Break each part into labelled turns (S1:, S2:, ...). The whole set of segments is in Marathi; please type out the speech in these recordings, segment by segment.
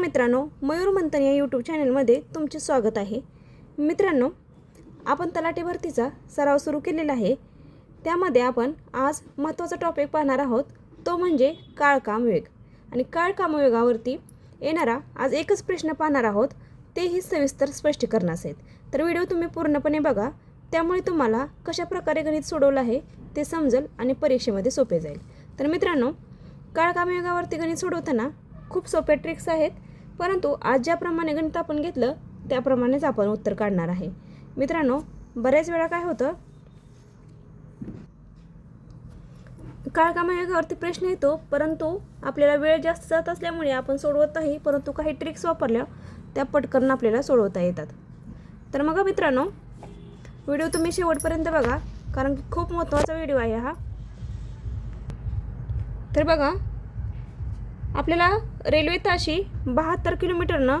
S1: मित्रांनो मयूर मंथन या यूट्यूब चॅनलमध्ये तुमचे स्वागत आहे. मित्रांनो आपण तलाठी भरतीचा सराव सुरू केलेला आहे. त्यामध्ये आपण आज महत्त्वाचा टॉपिक पाहणार आहोत. तो म्हणजे काळकाम वेग. आणि काळकाम वेगावरती येणारा आज एकच प्रश्न पाहणार आहोत. तेही सविस्तर स्पष्टीकरणास आहेत. तर व्हिडिओ तुम्ही पूर्णपणे बघा. त्यामुळे तुम्हाला कशा प्रकारे गणित सोडवलं आहे ते समजेल आणि परीक्षेमध्ये सोपे जाईल. तर मित्रांनो काळकामयोगावरती गणित सोडवताना खूप सोप्या ट्रिक्स आहेत. परंतु आज ज्याप्रमाणे गणित आपण घेतलं त्याप्रमाणेच आपण उत्तर काढणार आहे. मित्रांनो बऱ्याच वेळा काय होतं? काळकामायोगावरती प्रश्न येतो परंतु आपल्याला वेळ जास्त जात असल्यामुळे आपण सोडवत नाही परंतु काही ट्रिक्स वापरल्या त्या पटकन आपल्याला सोडवता येतात. तर मग मित्रांनो व्हिडिओ तुम्ही शेवटपर्यंत बघा कारण की खूप महत्त्वाचा व्हिडिओ आहे हा. तर बघा आपल्याला रेल्वे ताशी बहात्तर किलोमीटरनं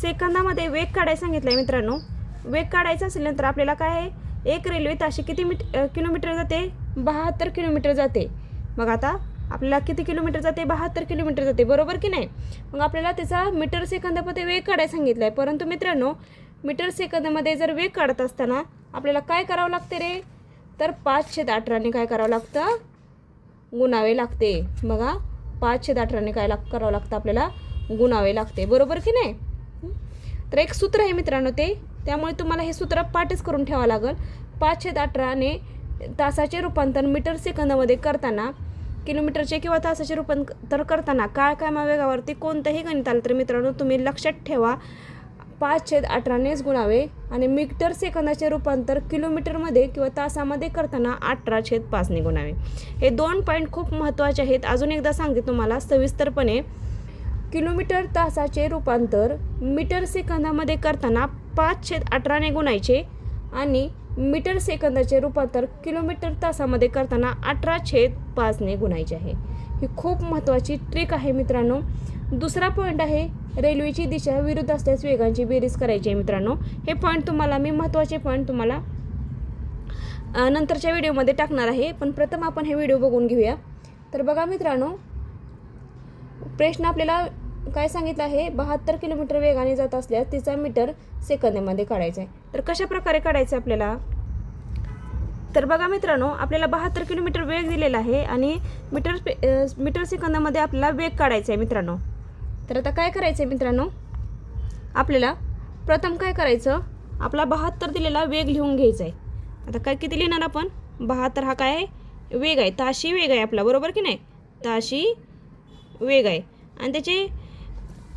S1: सेकंदामध्ये वेग काढायला सांगितलं आहे मित्रांनो. वेग काढायचा असेल नंतर आपल्याला काय आहे? एक रेल्वे ताशी किती मीट किलोमीटर जाते? बहात्तर किलोमीटर जाते. मग आता आपल्याला किती किलोमीटर जाते? बहात्तर किलोमीटर जाते. बरोबर की नाही? मग आपल्याला त्याचा मीटर सेकंदामध्ये वेग काढायला सांगितला आहे परंतु मित्रांनो मीटर सेकंदामध्ये जर वेग काढत असताना आपल्याला काय करावं लागते रे? तर पाचशे अठराने काय करावं लागतं? गुणावे लागते. बघा पाचशे अठराने काय लाग करावं लागतं आपल्याला? गुणावे लागते. बरोबर की नाही? तर एक सूत्र आहे मित्रांनो ते. त्यामुळे तुम्हाला हे सूत्र पाठच करून ठेवावं लागेल. पाचशे अठराने तासाचे रूपांतर मीटर सेकंदामध्ये करताना किलोमीटरचे किंवा तासाचे रूपांतर करताना काळ कामा वेगावरती कोणतंही गणित आलं तर मित्रांनो तुम्ही लक्षात ठेवा. पाच छेद अठरानेच गुणावे आणि मीटर सेकंदाचे रूपांतर किलोमीटरमध्ये किंवा तासामध्ये करताना अठरा छेद पाचने गुणावे. हे दोन पॉईंट खूप महत्त्वाचे आहेत. अजून एकदा सांगते तुम्हाला सविस्तरपणे. किलोमीटर तासाचे रूपांतर मीटर सेकंदामध्ये करताना पाच छेद अठराने गुणायचे आणि मीटर सेकंदाचे रूपांतर किलोमीटर तासामध्ये करताना अठरा छेद पाचने गुणायचे आहे. ही खूप महत्त्वाची ट्रिक आहे मित्रांनो. दुसरा पॉईंट आहे रेल्वेची दिशा विरुद्ध असल्यास वेगांची बेरीज करायची आहे मित्रांनो. हे पॉईंट तुम्हाला मी महत्त्वाचे पॉईंट तुम्हाला नंतरच्या व्हिडिओमध्ये टाकणार आहे. पण प्रथम आपण हे व्हिडिओ बघून घेऊया. तर बघा मित्रांनो प्रश्न आपल्याला काय सांगितलं आहे? बहात्तर किलोमीटर वेगाने जात असल्यास तिचा मीटर सेकंदामध्ये काढायचा आहे. तर कशा प्रकारे काढायचं आहे आपल्याला? तर बघा मित्रांनो आपल्याला बहात्तर किलोमीटर वेग दिलेला आहे आणि मीटर मीटर सेकंदामध्ये आपल्याला वेग काढायचा आहे मित्रांनो. तर आता काय करायचं आहे मित्रांनो? आपल्याला प्रथम काय करायचं? आपला बहात्तर दिलेला वेग लिहून घ्यायचा आहे. आता काय किती लिहिणार आपण? बहात्तर हा काय? वेग आहे. ताशी वेग आहे आपला बरोबर की नाही? ताशी वेग आहे. आणि त्याचे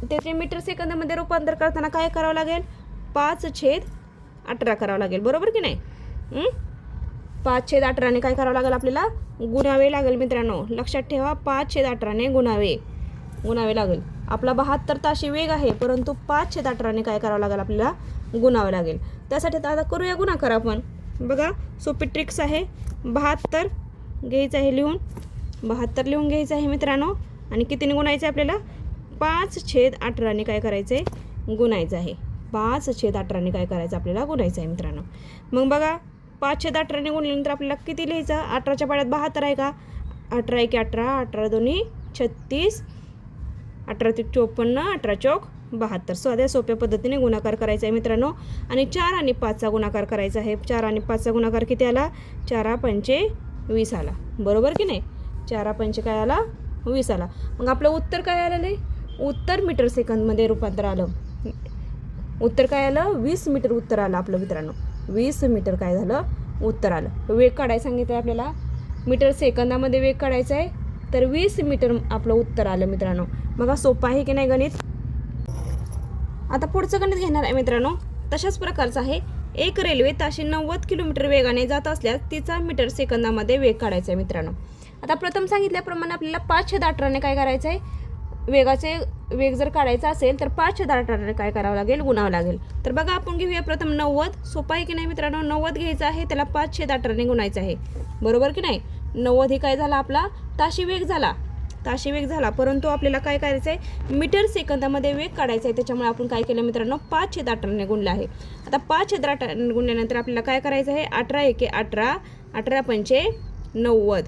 S1: त्याचे मीटर सेकंदामध्ये रूपांतर करताना काय करावं लागेल? पाच छेद अठरा करावं लागेल. बरोबर की नाही? पाच छेद अठराने काय करावं लागेल आपल्याला? गुणावे लागेल मित्रांनो. लक्षात ठेवा पाच छेद अठराने गुणावे. गुणावे लागेल. आपला बहात्तर ताशी वेग आहे परंतु पाच छेद अठराने काय करावं लागेल आपल्याला? गुणावं लागेल. त्यासाठी आता करूया गुणाकार आपण. बघा सोपी ट्रिक्स आहे. बहात्तर घ्यायचं आहे लिहून. बहात्तर लिहून घ्यायचं आहे मित्रांनो. आणि कितीने गुणायचं आहे आपल्याला? पाच छेद अठराने काय करायचं? आहे गुणायचं आहे. पाच छेद अठराने काय करायचं? आपल्याला गुणायचं आहे मित्रांनो. मग बघा पाच छेद अठराने गुणल्यानंतर आपल्याला किती लिहायचं? अठराच्या पाड्यात बहात्तर आहे का? अठरा एक अठरा अठरा दोन्ही छत्तीस अठरा ते चोपन्न अठरा चौक बहात्तर. साध्या सोप्या पद्धतीने गुणाकार करायचा आहे मित्रांनो. आणि चार आणि पाचचा गुणाकार करायचा आहे. चार आणि पाचचा गुणाकार किती आला? चारा पंचे वीस आला. बरोबर की नाही? चारा पंचे काय आला? वीस आला. मग आपलं उत्तर काय आलेलं आहे? उत्तर मीटर सेकंदमध्ये रूपांतर आलं. उत्तर काय आलं? वीस मीटर उत्तर आलं आपलं मित्रांनो. वीस मीटर काय झालं? उत्तर आलं. वेग काढायला सांगितलं आपल्याला. मीटर सेकंदामध्ये वेग काढायचा आहे. तर वीस मीटर आपलं उत्तर आलं मित्रांनो. मग सोपं आहे की नाही गणित? आता पुढचं गणित घेणार आहे मित्रांनो. तशाच प्रकारचं आहे. एक रेल्वे ताशी नव्वद किलोमीटर वेगाने जात असल्यास तिचा मीटर सेकंदामध्ये वेग काढायचा आहे मित्रांनो. आता प्रथम सांगितल्याप्रमाणे आपल्याला पाचशे दाटराने काय करायचं आहे वेगाचे वेग जर काढायचा असेल तर पाच छेद अठराने काय करावं लागेल? गुणावं लागेल. तर बघा आपण घेऊया प्रथम नव्वद. सोपा आहे की नाही मित्रांनो? नव्वद घ्यायचं आहे त्याला पाचशे दाटराने गुणायचं आहे. बरोबर की नाही? नव्वद ही काय झाला आपला? ताशी वेग झाला. ताशी वेग झाला. परंतु आपल्याला काय करायचं आहे? मीटर सेकंदामध्ये वेग काढायचा आहे. त्याच्यामुळे आपण काय केलं मित्रांनो? पाचशे छेद गुणलं आहे. आता पाचशे दाटा गुणल्यानंतर आपल्याला काय करायचं आहे? अठरा एके अठरा. अठरा पंचे नव्वद.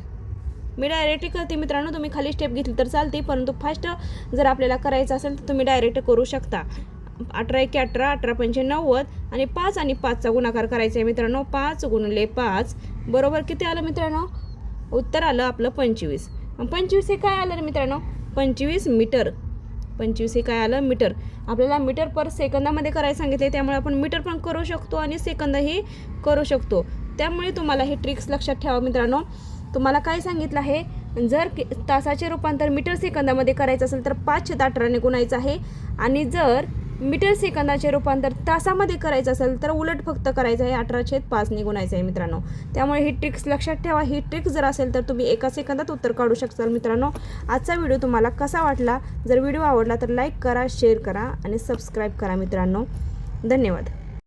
S1: मी डायरेक्ट करते मित्रांनो तुम्ही खाली स्टेप घेतली तर चालते परंतु फास्ट जर आपल्याला करायचं असेल तर तुम्ही डायरेक्ट करू शकता. अठरा एके अठरा अठरा पंचे नव्वद आणि पाच आणि पाचचा गुणाकार करायचा आहे मित्रांनो. पाच गुणले पाच बरोबर किती आलं मित्रांनो? उत्तर आलं आपलं पंचवीस. पंचवीस हे काय आलं रे मित्रांनो? पंचवीस मीटर. पंचवीस हे काय आलं? मीटर. आपल्याला मीटर पर सेकंदामध्ये करायला सांगितले त्यामुळे आपण मीटर पण करू शकतो आणि सेकंदही करू शकतो. त्यामुळे तुम्हाला हे ट्रिक्स लक्षात ठेवा मित्रांनो. तुम्हाला काय सांगितलं आहे? जर तासाचे रूपांतर मीटर सेकंदामध्ये करायचं असेल तर पाचशे अठराने गुणायचं आहे. आणि जर मीटर सेकंदाचे रूपांतर तासामध्ये करायचं असेल तर उलट फक्त करायचं आहे अठराशे पाचने गुणायचं आहे मित्रांनो. त्यामुळे ही ट्रिक्स लक्षात ठेवा. ही ट्रिक्स जर असेल तर तुम्ही एका सेकंदात उत्तर काढू शकताल मित्रांनो. आजचा व्हिडिओ तुम्हाला कसा वाटला? जर व्हिडिओ आवडला तर लाईक करा शेअर करा आणि सबस्क्राईब करा मित्रांनो. धन्यवाद.